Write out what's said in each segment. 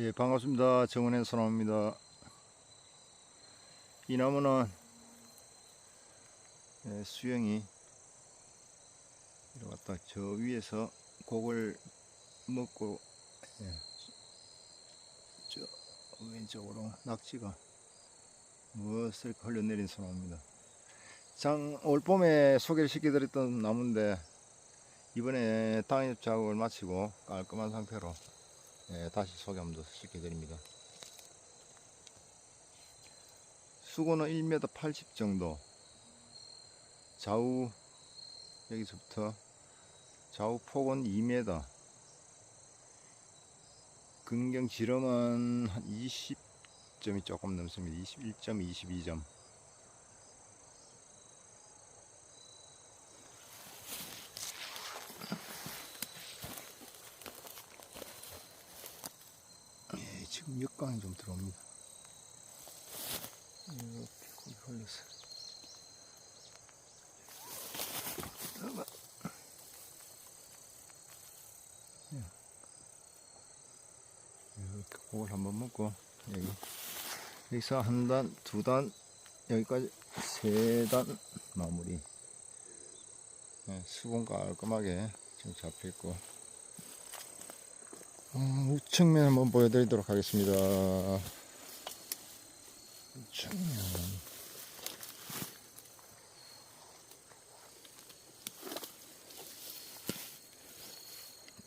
예, 반갑습니다. 정은혜 소나무입니다. 이 나무는 예, 수영이 이렇게 왔다 저 위에서 곡을 먹고 예, 저 왼쪽으로 낙지가 무엇을 흘려내린 소나무입니다. 장올 봄에 소개를 시켜드렸던 나무인데 이번에 땅입 작업을 마치고 깔끔한 상태로 예, 다시 소개 한번 더 시켜드립니다. 수고는 1m 80 정도, 좌우 여기서부터 좌우 폭은 2m, 근경 지름은 한 20점이 조금 넘습니다. 21점, 22점. 역광이 좀 들어옵니다. 이렇게 흘렸어. 잠깐만. 예. 이렇게 그걸 한번 먹고 여기 여기서 한 단, 두 단, 여기까지 세 단 마무리. 예, 수분 깔끔하게 지금 잡혀있고 어, 우측면 한번 보여드리도록 하겠습니다. 우측면.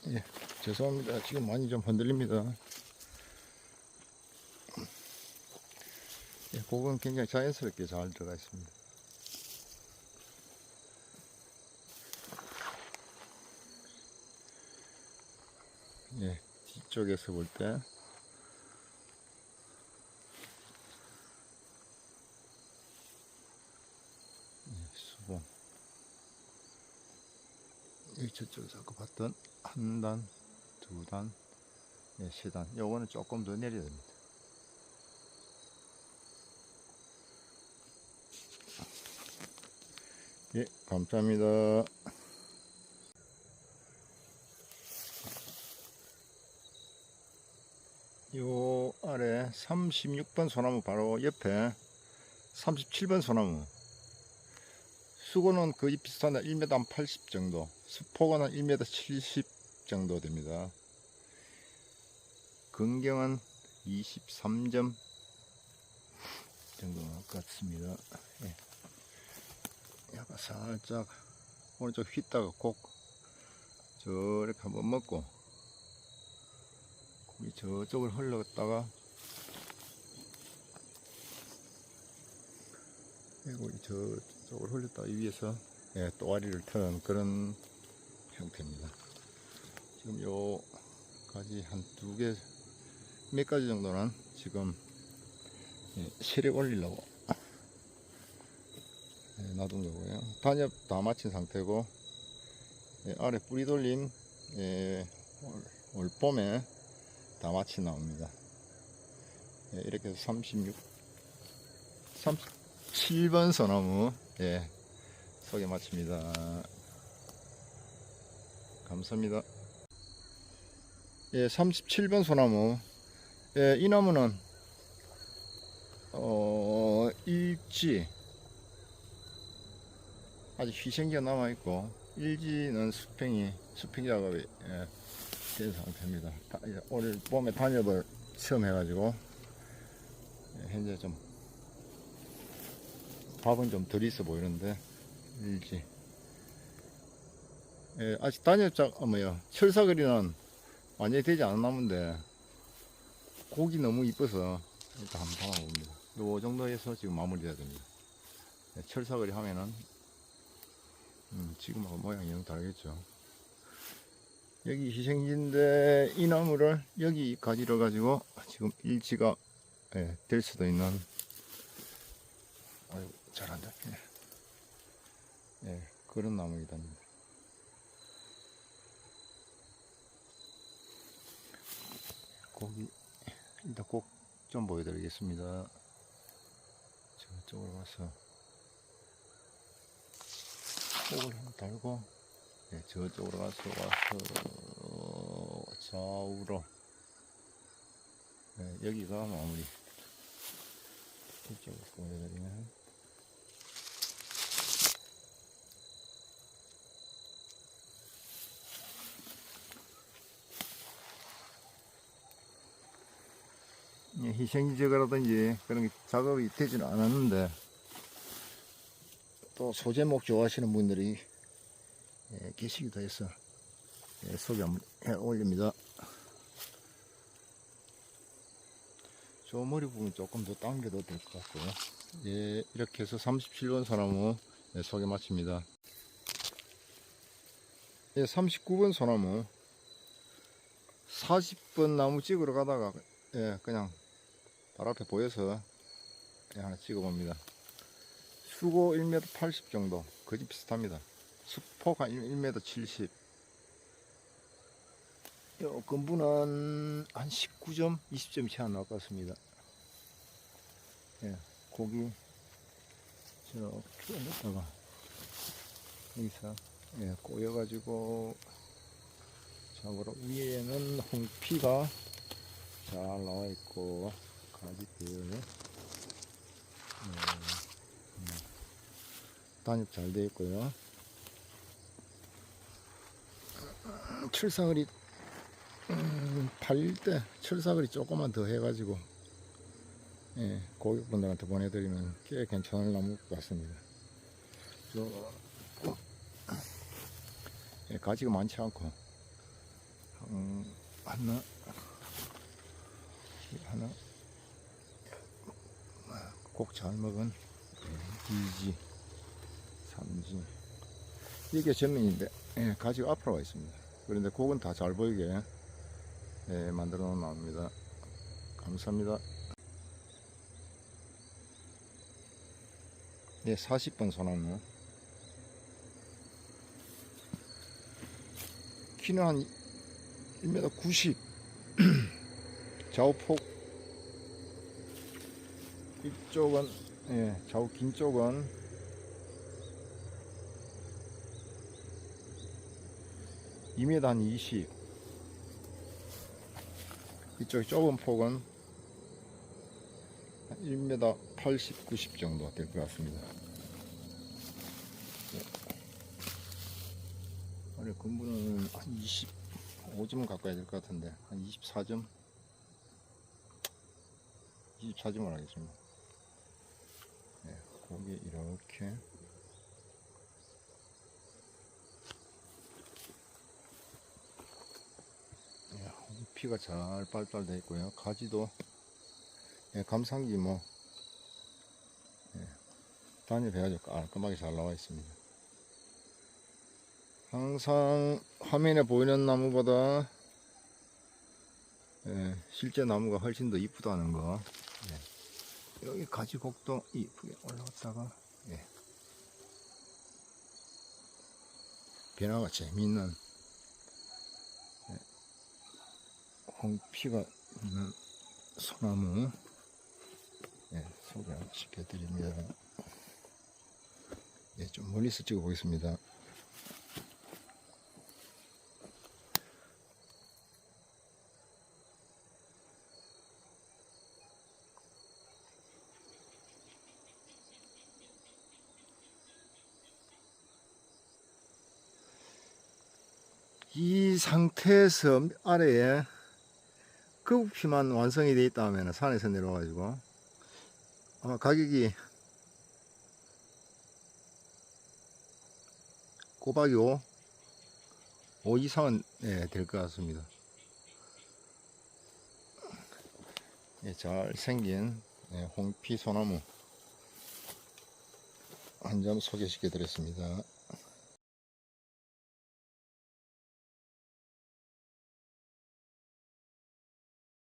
예, 죄송합니다. 지금 많이 좀 흔들립니다. 예, 곡은 굉장히 자연스럽게 잘 들어가 있습니다. 예, 뒤 쪽에서 볼때 예, 수봉 여기 저쪽에서 아까 봤던 한 단, 두 단, 예, 세 단. 요거는 조금 더 내려야 됩니다. 예, 감사합니다. 요 아래 36번 소나무 바로 옆에 37번 소나무. 수고는 거의 비슷한 1m 한80 정도 한 1m 70 정도 됩니다. 근경은 23점 정도 같습니다. 예. 약간 살짝 오른쪽 휘다가 꼭 저렇게 한번 먹고 저쪽을 흘렀다가 그리고 저쪽을 흘렸다가 위에서 예, 또아리를 트는 그런 형태입니다. 지금 요까지 한 두 개, 몇 가지 정도는 지금 예, 실에 올리려고 예, 놔둔 거고요. 단엽 다 마친 상태고 예, 아래 뿌리 돌림 예, 올, 올 봄에 다 마치 나옵니다. 예, 이렇게 해서 36, 37번 소나무, 예, 소개 마칩니다. 감사합니다. 예, 37번 소나무. 예, 이 나무는, 어, 일지, 아직 희생기가 남아있고, 일지는 수평이, 수평 작업이, 예, 된 상태입니다. 다- 올 봄에 단엽을 처음 해가지고 예, 현재 좀 밥은 좀 덜 있어 보이는데 일지 예, 아직 단엽작 어, 뭐야 철사거리는 완전히 되지 않은 나무인데 고기 너무 이뻐서 일단 한번 담아봅니다. 요 정도에서 지금 마무리해야 됩니다. 예, 철사거리 하면은 음, 지금하고 모양이 영 다르겠죠. 여기 희생지인데 이 나무를 여기 가지러 가지고 지금 일치가 예, 될 수도 있는 아이고 잘한다 예. 예, 그런 나무이다 고기 일단 꼭 좀 보여드리겠습니다 저쪽으로 가서 꼭을 한번 달고 네, 저쪽으로 가서 와서 좌우로 예, 여기가 마무리. 이쪽으로 보여드리면. 예, 희생 제거라든지 그런 게 작업이 되지는 않았는데 또 소제목 좋아하시는 분들이 예, 계시기도 해서 예, 소개 한번 해 올립니다. 저 머리 부분 조금 더 당겨도 될 것 같고요. 예, 이렇게 해서 37번 소나무 예, 소개 마칩니다. 예, 39번 소나무 40번 나무 찍으러 가다가 예, 그냥 바로 앞에 보여서 예, 하나 찍어봅니다. 수고 1m 80 정도 거의 비슷합니다. 한 1m 70. 요 근부는 한 19점, 20점 채안 나올 것 같습니다. 예, 고기 저렇게 넣다가 여기서 예, 꼬여가지고 자고로 위에는 홍피가 잘 나와 있고 음, 음, 단입 잘 되어 있고요. 철사거리 음, 팔릴 때 철사거리 조금만 더 해가지고 예, 고객분들한테 보내드리면 꽤 괜찮을 나무 같습니다. 저, 어, 예, 가지가 많지 않고 음, 하나 하나 곡잘 먹은 2지 3지. 이게 전면인데 예, 가지가 앞으로 와 있습니다. 그런데 곡은 다 잘 보이게 예, 만들어 놓은 나무입니다. 감사합니다. 네 40번 소나무 키는 한 1m 90 좌우폭 이쪽은 예, 좌우 긴 쪽은 이미한 20. 이쪽 좁은 폭은 1m 80, 90 정도 될 것 같습니다. 예. 아래 근부는 한 25점 가까이 될 것 같은데 한 24점 24점을 하겠습니다. 네, 고기 이렇게 네, 피가 잘 빨빨돼 있고요. 가지도 예, 감상기 뭐 예, 단입해가지고 깔끔하게 잘 나와 있습니다. 항상 화면에 보이는 나무보다 예, 실제 나무가 훨씬 더 이쁘다는 거. 예. 여기 가지 곡도 이쁘게 올라갔다가 예. 변화가 재미있는 예. 홍피가 있는 소나무 예, 소개시켜드립니다. 예, 좀 멀리서 찍어보겠습니다. 이 상태에서 아래에 거북피만 완성이 되어 있다면 산에서 내려와가지고 아마 가격이 꼬박이 5, 5 이상은 예, 될것 같습니다. 예, 잘 생긴 예, 홍피 소나무 한 점 소개시켜 드렸습니다.